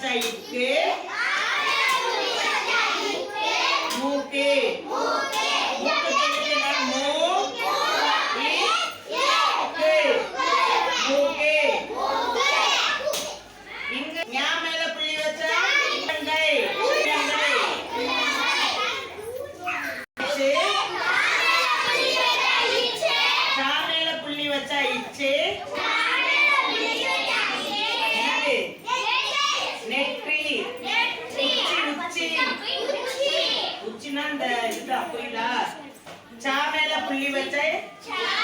சைக்கு மூக்கு. புள்ளி வச்சா இச்சு. Chai.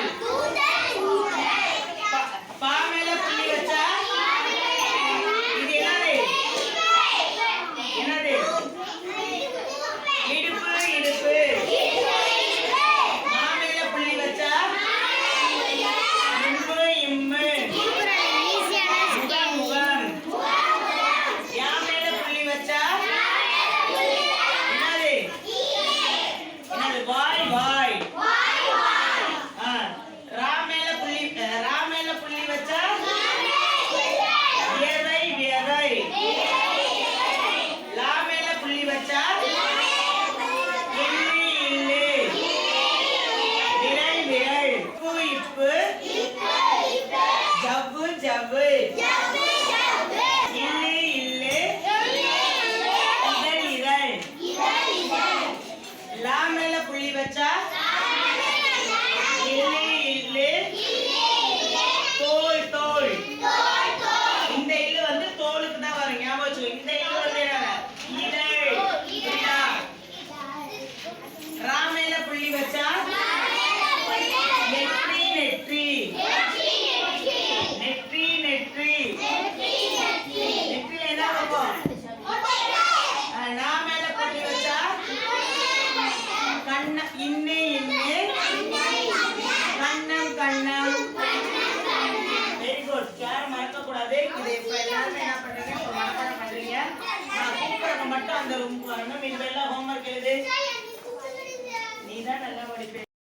Bye. வச்சால் நெற்றி நெற்றி. நெற்றி நெற்றி. நெற்றில என்ன வைப்போம்? நான் மேல பொட்டி இன்னே இன்னே. கண்ணம் கண்ணம். வெரி குட் யாரும் மறக்கக்கூடாது. இப்போ எல்லாருமே என்ன பண்ணுறீங்க இப்போ மனப்பாடம் மட்டும் அந்த ரூம் வரணும். இதுவெல்லாம் ஹோம்ஒர்க் எழுது. நீ தான் நல்லா படிப்பேன்